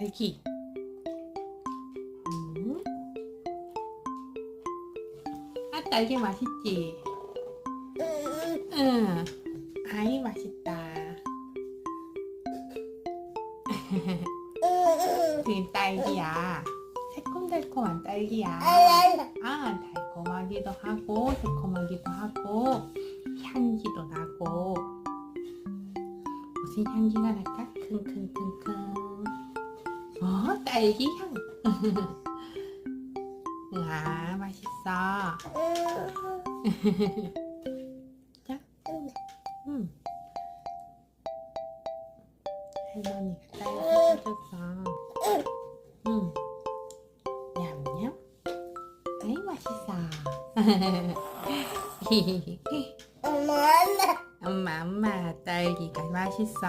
딸기. 음. 아, 딸기 맛있지? 응. 아이, 맛있다. 그게 딸기야. 새콤달콤한 딸기야. 아, 달콤하기도 하고, 새콤하기도 하고, 향기도 나고. 무슨 향기가 날까? 어, 딸기 향. 와, 맛있어. 자, 음. 할머니가 딸기 사줬어. 음. 냠냠. 아이, 맛있어. 엄마, 엄마, 딸기가 맛있어.